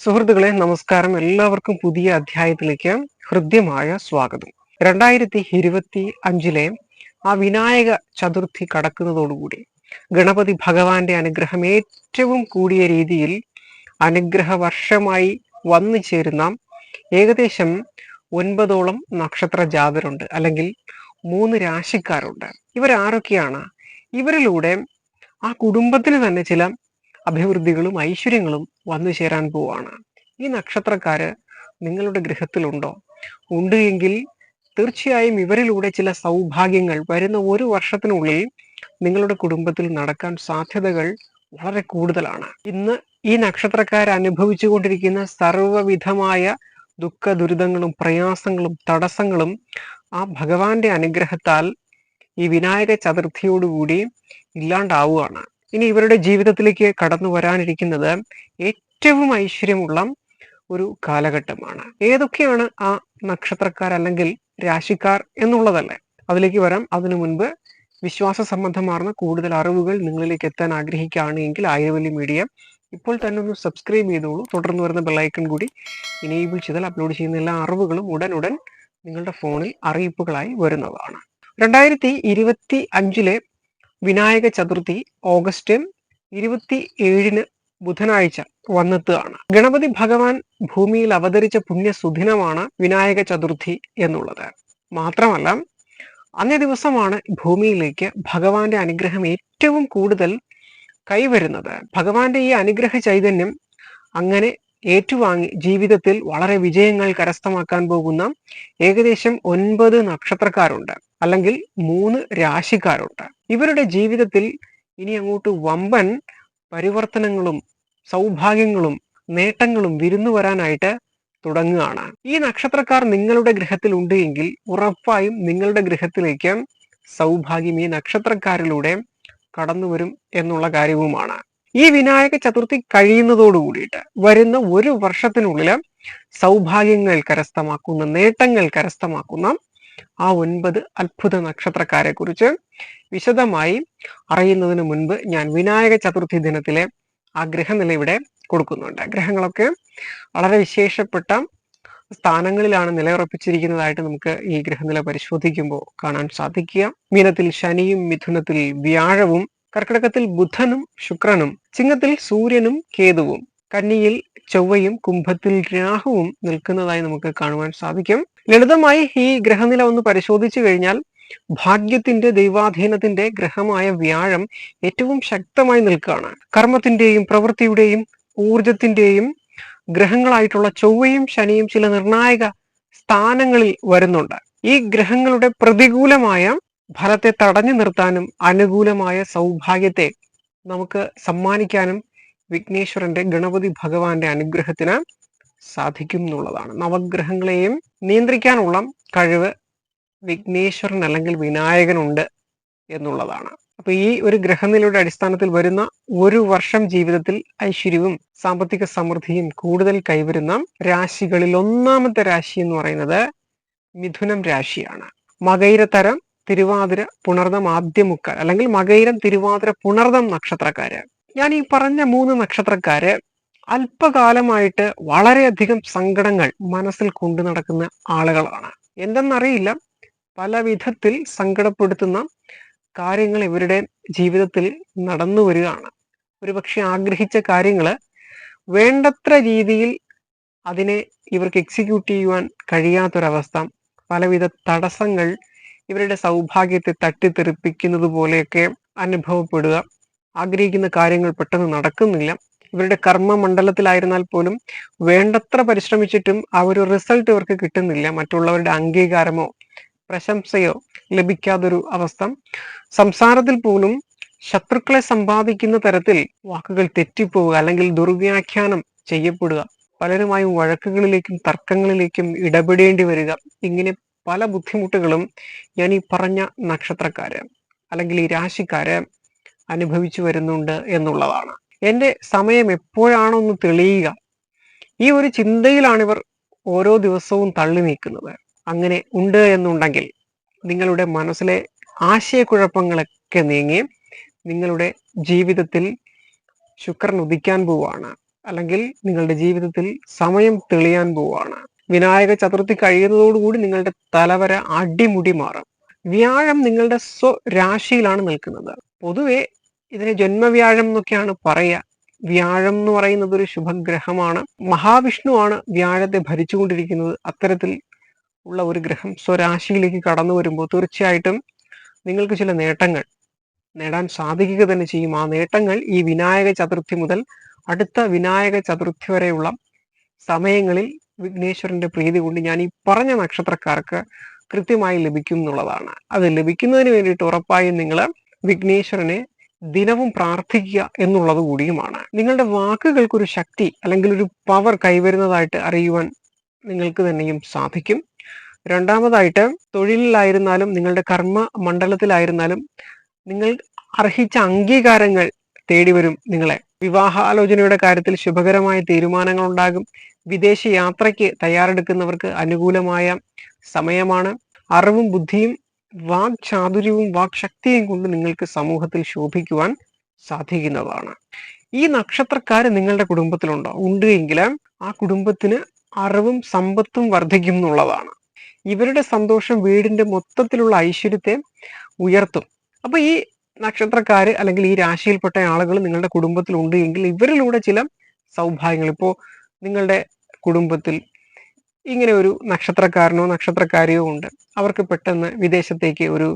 സുഹൃത്തുക്കളെ നമസ്കാരം. എല്ലാവർക്കും പുതിയ അധ്യായത്തിലേക്ക് ഹൃദ്യമായ സ്വാഗതം. രണ്ടായിരത്തി ഇരുപത്തി അഞ്ചിലെ ആ വിനായക ചതുർത്ഥി കടക്കുന്നതോടുകൂടി ഗണപതി ഭഗവാന്റെ അനുഗ്രഹം ഏറ്റവും കൂടിയ രീതിയിൽ അനുഗ്രഹ വർഷമായി വന്നു ചേരുന്ന ഏകദേശം ഒൻപതോളം നക്ഷത്ര ജാതരുണ്ട്. അല്ലെങ്കിൽ മൂന്ന് രാശിക്കാരുണ്ട്. ഇവരാരൊക്കെയാണ്? ഇവരിലൂടെ ആ കുടുംബത്തിന് തന്നെ ചില അഭിവൃദ്ധികളും ഐശ്വര്യങ്ങളും വന്നു ചേരാൻ പോവാണ്. ഈ നക്ഷത്രക്കാര് നിങ്ങളുടെ ഗൃഹത്തിലുണ്ടോ? ഉണ്ട് എങ്കിൽ തീർച്ചയായും ഇവരിലൂടെ ചില സൗഭാഗ്യങ്ങൾ വരുന്ന ഒരു വർഷത്തിനുള്ളിൽ നിങ്ങളുടെ കുടുംബത്തിൽ നടക്കാൻ സാധ്യതകൾ വളരെ കൂടുതലാണ്. ഇന്ന് ഈ നക്ഷത്രക്കാർ അനുഭവിച്ചുകൊണ്ടിരിക്കുന്ന സർവവിധമായ ദുഃഖ ദുരിതങ്ങളും പ്രയാസങ്ങളും തടസ്സങ്ങളും ആ ഭഗവാന്റെ അനുഗ്രഹത്താൽ ഈ വിനായക ചതുർത്ഥിയോടുകൂടി ഇല്ലാണ്ടാവുകയാണ്. ഇനി ഇവരുടെ ജീവിതത്തിലേക്ക് കടന്നു വരാനിരിക്കുന്നത് ഏറ്റവും ഐശ്വര്യമുള്ള ഒരു കാലഘട്ടമാണ്. ഏതൊക്കെയാണ് ആ നക്ഷത്രക്കാർ അല്ലെങ്കിൽ രാശിക്കാർ എന്നുള്ളതല്ലേ? അതിലേക്ക് വരാം. അതിനു മുൻപ് വിശ്വാസ സംബന്ധമാർന്ന കൂടുതൽ അറിവുകൾ നിങ്ങളിലേക്ക് എത്താൻ ആഗ്രഹിക്കുകയാണ് എങ്കിൽ ആയിരവല്ലി മീഡിയ ഇപ്പോൾ തന്നെ ഒന്ന് സബ്സ്ക്രൈബ് ചെയ്തോളൂ. തുടർന്ന് വരുന്ന ബെല്ലൈക്കൺ കൂടി ഇനേബിൾ ചെയ്താൽ അപ്ലോഡ് ചെയ്യുന്ന എല്ലാ അറിവുകളും ഉടനുടൻ നിങ്ങളുടെ ഫോണിൽ അറിയിപ്പുകളായി വരുന്നതാണ്. രണ്ടായിരത്തി ഇരുപത്തി അഞ്ചിലെ വിനായക ചതുർത്ഥി ഓഗസ്റ്റ് ഇരുപത്തി ഏഴിന് ബുധനാഴ്ച വന്നെത്തുകയാണ്. ഗണപതി ഭഗവാൻ ഭൂമിയിൽ അവതരിച്ച പുണ്യ സുദിനമാണ് വിനായക ചതുർത്ഥി എന്നുള്ളത്. മാത്രമല്ല അന്നേ ദിവസമാണ് ഭൂമിയിലേക്ക് ഭഗവാന്റെ അനുഗ്രഹം ഏറ്റവും കൂടുതൽ കൈവരുന്നത്. ഭഗവാന്റെ ഈ അനുഗ്രഹ ചൈതന്യം അങ്ങനെ ഏറ്റുവാങ്ങി ജീവിതത്തിൽ വളരെ വിജയങ്ങൾ കരസ്ഥമാക്കാൻ പോകുന്ന ഏകദേശം ഒൻപത് നക്ഷത്രക്കാരുണ്ട്. അല്ലെങ്കിൽ മൂന്ന് രാശിക്കാരുണ്ട്. ഇവരുടെ ജീവിതത്തിൽ ഇനി അങ്ങോട്ട് വമ്പൻ പരിവർത്തനങ്ങളും സൗഭാഗ്യങ്ങളും നേട്ടങ്ങളും വിരുന്നു വരാനായിട്ട് തുടങ്ങുകയാണ്. ഈ നക്ഷത്രക്കാർ നിങ്ങളുടെ ഗ്രഹത്തിൽ ഉണ്ട് എങ്കിൽ ഉറപ്പായും നിങ്ങളുടെ ഗ്രഹത്തിലേക്ക് സൗഭാഗ്യം ഈ നക്ഷത്രക്കാരിലൂടെ കടന്നു വരും എന്നുള്ള കാര്യവുമാണ്. ഈ വിനായക ചതുർത്ഥി കഴിയുന്നതോടു കൂടിയിട്ട് വരുന്ന ഒരു വർഷത്തിനുള്ളിൽ സൗഭാഗ്യങ്ങൾ കരസ്ഥമാക്കുന്ന നേട്ടങ്ങൾ കരസ്ഥമാക്കുന്ന ആ ഒൻപത് അത്ഭുത നക്ഷത്രക്കാരെ കുറിച്ച് വിശദമായി അറിയുന്നതിന് മുൻപ് ഞാൻ വിനായക ചതുർത്ഥി ദിനത്തിലെ ആ ഗ്രഹനില ഇവിടെ കൊടുക്കുന്നുണ്ട്. ഗ്രഹങ്ങളൊക്കെ വളരെ വിശേഷപ്പെട്ട സ്ഥാനങ്ങളിലാണ് നിലയുറപ്പിച്ചിരിക്കുന്നതായിട്ട് നമുക്ക് ഈ ഗ്രഹനില പരിശോധിക്കുമ്പോൾ കാണാൻ സാധിക്കുക. മീനത്തിൽ ശനിയും മിഥുനത്തിൽ വ്യാഴവും കർക്കിടകത്തിൽ ബുധനും ശുക്രനും ചിങ്ങത്തിൽ സൂര്യനും കേതുവും കന്നിയിൽ ചൊവ്വയും കുംഭത്തിൽ രാഹുവും നിൽക്കുന്നതായി നമുക്ക് കാണുവാൻ സാധിക്കും. ലളിതമായി ഈ ഗ്രഹനില ഒന്ന് പരിശോധിച്ചു കഴിഞ്ഞാൽ ഭാഗ്യത്തിന്റെ ദൈവാധീനത്തിന്റെ ഗ്രഹമായ വ്യാഴം ഏറ്റവും ശക്തമായി നിൽക്കുകയാണ്. കർമ്മത്തിന്റെയും പ്രവൃത്തിയുടെയും ഊർജത്തിന്റെയും ഗ്രഹങ്ങളായിട്ടുള്ള ചൊവ്വയും ശനിയും ചില നിർണായക സ്ഥാനങ്ങളിൽ വരുന്നുണ്ട്. ഈ ഗ്രഹങ്ങളുടെ പ്രതികൂലമായ ഫലത്തെ തടഞ്ഞു നിർത്താനും അനുകൂലമായ സൗഭാഗ്യത്തെ നമുക്ക് സമ്മാനിക്കാനും വിഘ്നേശ്വരന്റെ ഗണപതി ഭഗവാന്റെ അനുഗ്രഹത്തിന് സാധിക്കും എന്നുള്ളതാണ് നവഗ്രഹങ്ങളെയും നിയന്ത്രിക്കാനുള്ള കഴിവ് വിഘ്നേശ്വരൻ അല്ലെങ്കിൽ വിനായകനുണ്ട് എന്നുള്ളതാണ്. അപ്പൊ ഈ ഒരു ഗ്രഹനിലയുടെ അടിസ്ഥാനത്തിൽ വരുന്ന ഒരു വർഷം ജീവിതത്തിൽ ഐശ്വര്യവും സാമ്പത്തിക സമൃദ്ധിയും കൂടുതൽ കൈവരുന്ന രാശികളിൽ ഒന്നാമത്തെ രാശി എന്ന് പറയുന്നത് മിഥുനം രാശിയാണ്. മകൈരതരം തിരുവാതിര പുണർദം ആദ്യമുക്കാൽ അല്ലെങ്കിൽ മകൈരം തിരുവാതിര പുണർദം നക്ഷത്രക്കാര്. ഞാൻ ഈ പറഞ്ഞ മൂന്ന് നക്ഷത്രക്കാര് അല്പകാലമായിട്ട് വളരെയധികം സങ്കടങ്ങൾ മനസ്സിൽ കൊണ്ടു നടക്കുന്ന ആളുകളാണ്. എന്തെന്നറിയില്ല. പല വിധത്തിൽ സങ്കടപ്പെടുത്തുന്ന കാര്യങ്ങൾ ഇവരുടെ ജീവിതത്തിൽ നടന്നു വരികയാണ്. ഒരുപക്ഷെ ആഗ്രഹിച്ച കാര്യങ്ങൾ വേണ്ടത്ര രീതിയിൽ അതിനെ ഇവർക്ക് എക്സിക്യൂട്ട് ചെയ്യുവാൻ കഴിയാത്തൊരവസ്ഥ പലവിധ തടസ്സങ്ങൾ ഇവരുടെ സൗഭാഗ്യത്തെ തട്ടിത്തെറിപ്പിക്കുന്നത് പോലെയൊക്കെ അനുഭവപ്പെടുക ആഗ്രഹിക്കുന്ന കാര്യങ്ങൾ പെട്ടെന്ന് നടക്കുന്നില്ല. ഇവരുടെ കർമ്മ മണ്ഡലത്തിലായിരുന്നാൽ പോലും വേണ്ടത്ര പരിശ്രമിച്ചിട്ടും ആ ഒരു റിസൾട്ട് ഇവർക്ക് കിട്ടുന്നില്ല. മറ്റുള്ളവരുടെ അംഗീകാരമോ പ്രശംസയോ ലഭിക്കാതൊരു അവസ്ഥ. സംസാരത്തിൽ പോലും ശത്രുക്കളെ സമ്പാദിക്കുന്ന തരത്തിൽ വാക്കുകൾ തെറ്റിപ്പോവുക അല്ലെങ്കിൽ ദുർവ്യാഖ്യാനം ചെയ്യപ്പെടുക. പലരുമായും വഴക്കുകളിലേക്കും തർക്കങ്ങളിലേക്കും ഇടപെടേണ്ടി വരിക. ഇങ്ങനെ പല ബുദ്ധിമുട്ടുകളും ഞാൻ ഈ പറഞ്ഞ നക്ഷത്രക്കാര് അല്ലെങ്കിൽ ഈ രാശിക്കാര് അനുഭവിച്ചു വരുന്നുണ്ട് എന്നുള്ളതാണ്. എന്റെ സമയം എപ്പോഴാണോ ഒന്ന് തെളിയുക. ഈ ഒരു ചിന്തയിലാണ് ഇവർ ഓരോ ദിവസവും തള്ളി നീക്കുന്നത്. അങ്ങനെ ഉണ്ട് എന്നുണ്ടെങ്കിൽ നിങ്ങളുടെ മനസ്സിലെ ആശയക്കുഴപ്പങ്ങളൊക്കെ നീങ്ങി നിങ്ങളുടെ ജീവിതത്തിൽ ശുക്രൻ ഉദിക്കാൻ പോവാണ്. അല്ലെങ്കിൽ നിങ്ങളുടെ ജീവിതത്തിൽ സമയം തെളിയാൻ പോവാണ്. വിനായക ചതുർത്ഥി കഴിയുന്നതോടുകൂടി നിങ്ങളുടെ തലവര അടിമുടി മാറും. വ്യാഴം നിങ്ങളുടെ സ്വരാശിയിലാണ് നിൽക്കുന്നത്. പൊതുവെ ഇതിനെ ജന്മവ്യാഴം എന്നൊക്കെയാണ് പറയുക വ്യാഴം എന്ന് പറയുന്നത് ഒരു ശുഭഗ്രഹമാണ്. മഹാവിഷ്ണു ആണ് വ്യാഴത്തെ ഭരിച്ചുകൊണ്ടിരിക്കുന്നത്. അത്തരത്തിൽ ഉള്ള ഒരു ഗ്രഹം സ്വരാശിയിലേക്ക് കടന്നു വരുമ്പോൾ തീർച്ചയായിട്ടും നിങ്ങൾക്ക് ചില നേട്ടങ്ങൾ നേടാൻ സാധിക്കുക തന്നെ ചെയ്യും. ആ നേട്ടങ്ങൾ ഈ വിനായക ചതുർത്ഥി മുതൽ അടുത്ത വിനായക ചതുർത്ഥി വരെയുള്ള സമയങ്ങളിൽ വിഘ്നേശ്വരന്റെ പ്രീതി കൊണ്ട് ഞാൻ ഈ പറഞ്ഞ നക്ഷത്രക്കാർക്ക് കൃത്യമായി ലഭിക്കും എന്നുള്ളതാണ്. അത് ലഭിക്കുന്നതിന് വേണ്ടിയിട്ട് ഉറപ്പായും നിങ്ങൾ വിഘ്നേശ്വരനെ ദിനവും പ്രാർത്ഥിക്കുക എന്നുള്ളത് കൂടിയുമാണ്. നിങ്ങളുടെ വാക്കുകൾക്കൊരു ശക്തി അല്ലെങ്കിൽ ഒരു പവർ കൈവരുന്നതായിട്ട് അറിയുവാൻ നിങ്ങൾക്ക് തന്നെയും സാധിക്കും. രണ്ടാമതായിട്ട് തൊഴിലിലായിരുന്നാലും നിങ്ങളുടെ കർമ്മ മണ്ഡലത്തിലായിരുന്നാലും നിങ്ങൾ അർഹിച്ച അംഗീകാരങ്ങൾ തേടി വരും നിങ്ങളെ. വിവാഹാലോചനയുടെ കാര്യത്തിൽ ശുഭകരമായ തീരുമാനങ്ങൾ ഉണ്ടാകും വിദേശ യാത്രയ്ക്ക് തയ്യാറെടുക്കുന്നവർക്ക് അനുകൂലമായ സമയമാണ്. അറിവും ബുദ്ധിയും വാക് ചാതുര്യവും വാക് ശക്തിയും കൊണ്ട് നിങ്ങൾക്ക് സമൂഹത്തിൽ ശോഭിക്കുവാൻ സാധിക്കുന്നതാണ്. ഈ നക്ഷത്രക്കാർ നിങ്ങളുടെ കുടുംബത്തിലുണ്ടോ? ഉണ്ട് എങ്കിൽ ആ കുടുംബത്തിന് അറിവും സമ്പത്തും വർദ്ധിക്കും എന്നുള്ളതാണ്. ഇവരുടെ സന്തോഷം വീടിന്റെ മൊത്തത്തിലുള്ള ഐശ്വര്യത്തെ ഉയർത്തും. അപ്പൊ ഈ നക്ഷത്രക്കാര് അല്ലെങ്കിൽ ഈ രാശിയിൽപ്പെട്ട ആളുകൾ നിങ്ങളുടെ കുടുംബത്തിൽ ഉണ്ട് എങ്കിൽ ഇവരിലൂടെ ചില സൗഭാഗ്യങ്ങൾ. ഇപ്പോ നിങ്ങളുടെ കുടുംബത്തിൽ ഇങ്ങനെ ഒരു നക്ഷത്രക്കാരനോ നക്ഷത്രക്കാരിയോ ഉണ്ട്. അവർക്ക് പെട്ടെന്ന് വിദേശത്തേക്ക് ഒരു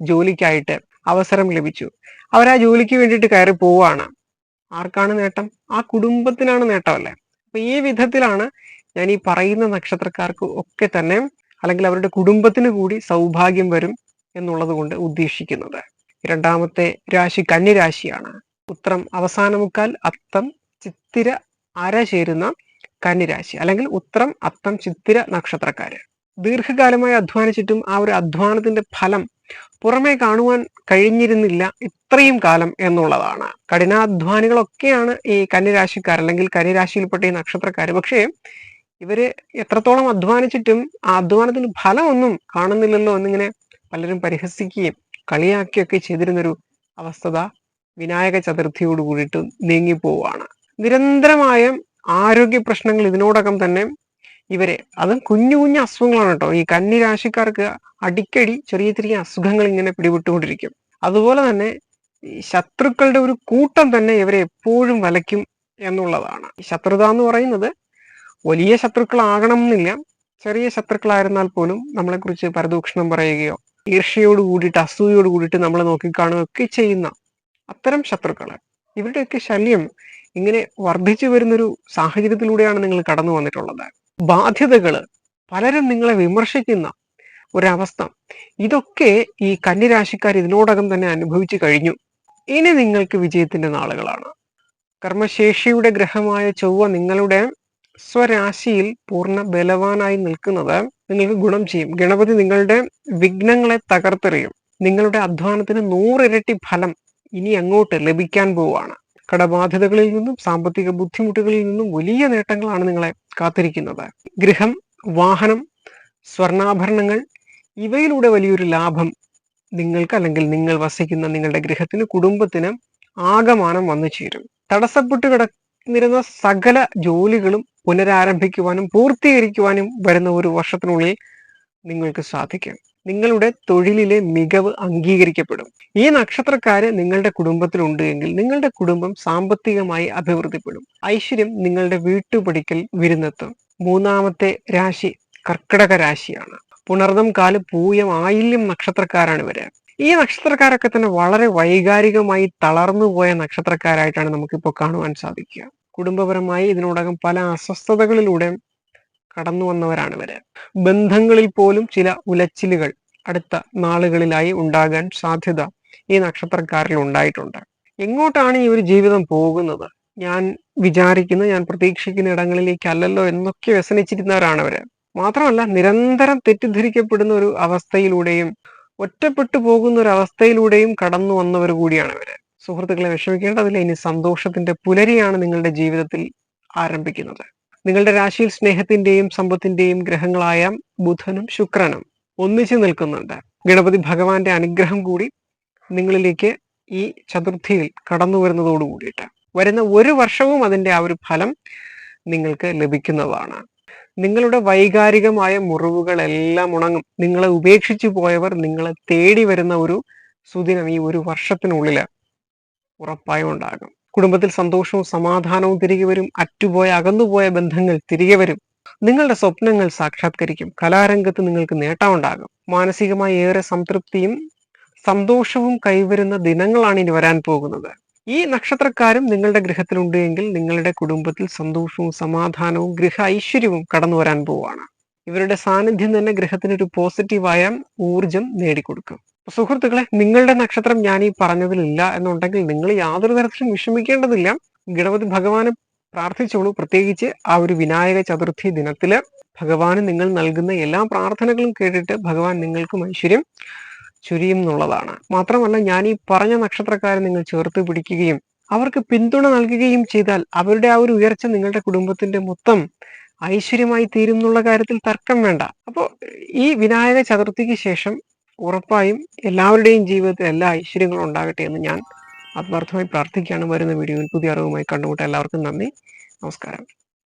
ജോലിക്കായിട്ട് അവസരം ലഭിച്ചു. അവർ ആ ജോലിക്ക് വേണ്ടിയിട്ട് കയറി പോവാണ്. ആർക്കാണ് നേട്ടം? ആ കുടുംബത്തിനാണ് നേട്ടമല്ലേ? അപ്പൊ ഈ വിധത്തിലാണ് ഞാൻ ഈ പറയുന്ന നക്ഷത്രക്കാർക്ക് ഒക്കെ തന്നെ അല്ലെങ്കിൽ അവരുടെ കുടുംബത്തിന് കൂടി സൗഭാഗ്യം വരും എന്നുള്ളത് കൊണ്ട് ഉദ്ദേശിക്കുന്നത്. രണ്ടാമത്തെ രാശി കന്നിരാശിയാണ് ഉത്രം അവസാന മുക്കാൽ അത്തം ചിത്തിര അര ചേരുന്ന കന്നിരാശി അല്ലെങ്കിൽ ഉത്രം അത്തം ചിത്തിര നക്ഷത്രക്കാര്. ദീർഘകാലമായി അധ്വാനിച്ചിട്ടും ആ ഒരു അധ്വാനത്തിന്റെ ഫലം പുറമേ കാണുവാൻ കഴിഞ്ഞിരുന്നില്ല ഇത്രയും കാലം എന്നുള്ളതാണ്. കഠിനാധ്വാനികളൊക്കെയാണ് ഈ കന്നിരാശിക്കാർ അല്ലെങ്കിൽ കന്നിരാശിയിൽപ്പെട്ട ഈ നക്ഷത്രക്കാർ പക്ഷേ ഇവർ എത്രത്തോളം അധ്വാനിച്ചിട്ടും ആ അധ്വാനത്തിന് ഫലമൊന്നും കാണുന്നില്ലല്ലോ എന്നിങ്ങനെ പലരും പരിഹസിക്കുകയും കളിയാക്കിയൊക്കെ ചെയ്തിരുന്നൊരു അവസ്ഥത വിനായക ചതുർത്ഥിയോട് കൂടിയിട്ട് നീങ്ങിപ്പോവാണ്. നിരന്തരമായ ആരോഗ്യ പ്രശ്നങ്ങൾ ഇതിനോടകം തന്നെ ഇവരെ അതും കുഞ്ഞു കുഞ്ഞു അസുഖങ്ങളാണ് കേട്ടോ. ഈ കന്നി രാശിക്കാർക്ക് അടിക്കടി ചെറിയ ചെറിയ അസുഖങ്ങൾ ഇങ്ങനെ പിടിപെട്ടുകൊണ്ടിരിക്കും. അതുപോലെ തന്നെ ശത്രുക്കളുടെ ഒരു കൂട്ടം തന്നെ ഇവരെ എപ്പോഴും വലയ്ക്കും എന്നുള്ളതാണ്. ശത്രുത എന്ന് പറയുന്നത് വലിയ ശത്രുക്കളാകണം എന്നില്ല ചെറിയ ശത്രുക്കളായിരുന്നാൽ പോലും നമ്മളെക്കുറിച്ച് പരദൂഷണം പറയുകയോ ഈർഷയോട് കൂടിയിട്ട് അസൂയോട് കൂടിയിട്ട് നമ്മളെ നോക്കിക്കാണുകയൊക്കെ ചെയ്യുന്ന അത്തരം ശത്രുക്കൾ ഇവരുടെയൊക്കെ ശല്യം ഇങ്ങനെ വർദ്ധിച്ചു വരുന്നൊരു സാഹചര്യത്തിലൂടെയാണ് നിങ്ങൾ കടന്നു വന്നിട്ടുള്ളത്. ബാധ്യതകൾ പലരും നിങ്ങളെ വിമർശിക്കുന്ന ഒരവസ്ഥ. ഇതൊക്കെ ഈ കന്യരാശിക്കാർ ഇതിനോടകം തന്നെ അനുഭവിച്ചു കഴിഞ്ഞു. ഇനി നിങ്ങൾക്ക് വിജയത്തിന്റെ നാളുകളാണ്. കർമ്മശേഷിയുടെ ഗ്രഹമായ ചൊവ്വ നിങ്ങളുടെ സ്വരാശിയിൽ പൂർണ ബലവാനായി നിൽക്കുന്നത് നിങ്ങൾക്ക് ഗുണം ചെയ്യും. ഗണപതി നിങ്ങളുടെ വിഘ്നങ്ങളെ തകർത്തെറിയും. നിങ്ങളുടെ അധ്വാനത്തിന് നൂറിരട്ടി ഫലം ഇനി അങ്ങോട്ട് ലഭിക്കാൻ പോവുകയാണ്. കടബാധ്യതകളിൽ നിന്നും സാമ്പത്തിക ബുദ്ധിമുട്ടുകളിൽ നിന്നും വലിയ നേട്ടങ്ങളാണ് നിങ്ങളെ കാത്തിരിക്കുന്നത്. ഗൃഹം വാഹനം സ്വർണാഭരണങ്ങൾ ഇവയിലൂടെ വലിയൊരു ലാഭം നിങ്ങൾക്ക് അല്ലെങ്കിൽ നിങ്ങൾ വസിക്കുന്ന നിങ്ങളുടെ ഗൃഹത്തിന് കുടുംബത്തിന് ആകമാനം വന്നു ചേരും. തടസ്സപ്പെട്ട് കിടന്നിരുന്ന സകല ജോലികളും പുനരാരംഭിക്കുവാനും പൂർത്തീകരിക്കുവാനും വരുന്ന ഒരു വർഷത്തിനുള്ളിൽ നിങ്ങൾക്ക് സാധിക്കും. നിങ്ങളുടെ തൊഴിലിലെ മികവ് അംഗീകരിക്കപ്പെടും. ഈ നക്ഷത്രക്കാര് നിങ്ങളുടെ കുടുംബത്തിലുണ്ട് എങ്കിൽ നിങ്ങളുടെ കുടുംബം സാമ്പത്തികമായി അഭിവൃദ്ധിപ്പെടും. ഐശ്വര്യം നിങ്ങളുടെ വീട്ടുപടിക്കൽ വിരുന്നെത്തും. മൂന്നാമത്തെ രാശി കർക്കിടക രാശിയാണ്. പുണർദം കാൽ പൂയം ആയില്യം നക്ഷത്രക്കാരാണ് ഇവർ. ഈ നക്ഷത്രക്കാരൊക്കെ തന്നെ വളരെ വൈകാരികമായി തളർന്നു പോയ നക്ഷത്രക്കാരായിട്ടാണ് നമുക്കിപ്പോൾ കാണുവാൻ സാധിക്കുക. കുടുംബപരമായി ഇതിനോടകം പല അസ്വസ്ഥതകളിലൂടെ കടന്നു വന്നവരാണ് ഇവർ. ബന്ധങ്ങളിൽ പോലും ചില ഉലച്ചിലുകൾ അടുത്ത നാളുകളിലായി ഉണ്ടാകാൻ സാധ്യത ഈ നക്ഷത്രക്കാരിൽ ഉണ്ടായിട്ടുണ്ട്. എങ്ങോട്ടാണ് ഈ ഒരു ജീവിതം പോകുന്നത്? ഞാൻ വിചാരിക്കുന്ന ഞാൻ പ്രതീക്ഷിക്കുന്ന ഇടങ്ങളിലേക്കല്ലല്ലോ എന്നൊക്കെ വ്യസനിച്ചിരുന്നവരാണ് അവർ മാത്രമല്ല നിരന്തരം തെറ്റിദ്ധരിക്കപ്പെടുന്ന ഒരു അവസ്ഥയിലൂടെയും ഒറ്റപ്പെട്ടു പോകുന്ന ഒരു അവസ്ഥയിലൂടെയും കടന്നു വന്നവർ കൂടിയാണ് അവർ സുഹൃത്തുക്കളെ വിഷമിക്കേണ്ടതില്ല ഇനി സന്തോഷത്തിന്റെ പുലരിയാണ് നിങ്ങളുടെ ജീവിതത്തിൽ ആരംഭിക്കുന്നത്. നിങ്ങളുടെ രാശിയിൽ സ്നേഹത്തിന്റെയും സമ്പത്തിന്റെയും ഗ്രഹങ്ങളായ ബുധനും ശുക്രനും ഒന്നിച്ചു നിൽക്കുന്നുണ്ട്. ഗണപതി ഭഗവാന്റെ അനുഗ്രഹം കൂടി നിങ്ങളിലേക്ക് ഈ ചതുർത്ഥിയിൽ കടന്നു വരുന്നതോടു കൂടിയിട്ട് വരുന്ന ഒരു വർഷവും അതിന്റെ ആ ഒരു ഫലം നിങ്ങൾക്ക് ലഭിക്കുന്നതാണ്. നിങ്ങളുടെ വൈകാരികമായ മുറിവുകളെല്ലാം ഉണങ്ങും. നിങ്ങളെ ഉപേക്ഷിച്ചു പോയവർ നിങ്ങളെ തേടി വരുന്ന ഒരു സുദിനം ഈ ഒരു വർഷത്തിനുള്ളിൽ ഉറപ്പായും ഉണ്ടാകും. കുടുംബത്തിൽ സന്തോഷവും സമാധാനവും തിരികെ വരും. അറ്റുപോയ അകന്നുപോയ ബന്ധങ്ങൾ തിരികെ വരും. നിങ്ങളുടെ സ്വപ്നങ്ങൾ സാക്ഷാത്കരിക്കും. കലാരംഗത്ത് നിങ്ങൾക്ക് നേട്ടമുണ്ടാകും മാനസികമായി ഏറെ സംതൃപ്തിയും സന്തോഷവും കൈവരുന്ന ദിനങ്ങളാണ് ഇനി വരാൻ പോകുന്നത്. ഈ നക്ഷത്രക്കാരും നിങ്ങളുടെ ഗൃഹത്തിലുണ്ട് എങ്കിൽ നിങ്ങളുടെ കുടുംബത്തിൽ സന്തോഷവും സമാധാനവും ഗൃഹ ഐശ്വര്യവും കടന്നു വരാൻ പോവാണ് ഇവരുടെ സാന്നിധ്യം തന്നെ ഗൃഹത്തിന് ഒരു പോസിറ്റീവായ ഊർജം നേടിക്കൊടുക്കും. സുഹൃത്തുക്കളെ നിങ്ങളുടെ നക്ഷത്രം ഞാൻ ഈ പറഞ്ഞതിലില്ല എന്നുണ്ടെങ്കിൽ നിങ്ങൾ യാതൊരു തരത്തിലും വിഷമിക്കേണ്ടതില്ല. ഗണപതി ഭഗവാനെ പ്രാർത്ഥിച്ചോളൂ. പ്രത്യേകിച്ച് ആ ഒരു വിനായക ചതുർത്ഥി ദിനത്തിൽ ഭഗവാന് നിങ്ങൾ നൽകുന്ന എല്ലാ പ്രാർത്ഥനകളും കേട്ടിട്ട് ഭഗവാൻ നിങ്ങൾക്കും ഐശ്വര്യം ചുരിയും എന്നുള്ളതാണ്. മാത്രമല്ല ഞാൻ ഈ പറഞ്ഞ നക്ഷത്രക്കാരെ നിങ്ങൾ ചേർത്ത് പിടിക്കുകയും അവർക്ക് പിന്തുണ നൽകുകയും ചെയ്താൽ അവരുടെ ആ ഒരു ഉയർച്ച നിങ്ങളുടെ കുടുംബത്തിന്റെ മൊത്തം ഐശ്വര്യമായി തീരുന്നുള്ള കാര്യത്തിൽ തർക്കം വേണ്ട. അപ്പോൾ ഈ വിനായക ചതുർത്ഥിക്ക് ശേഷം ഉറപ്പായും എല്ലാവരുടെയും ജീവിതത്തിൽ എല്ലാ ഐശ്വര്യങ്ങളും ഉണ്ടാകട്ടെ എന്ന് ഞാൻ ആത്മാർത്ഥമായി പ്രാർത്ഥിക്കുകയാണ്. വരുന്ന വീഡിയോയിൽ പുതിയ അറിവുമായി കണ്ടുമുട്ട എല്ലാവർക്കും നന്ദി. നമസ്കാരം.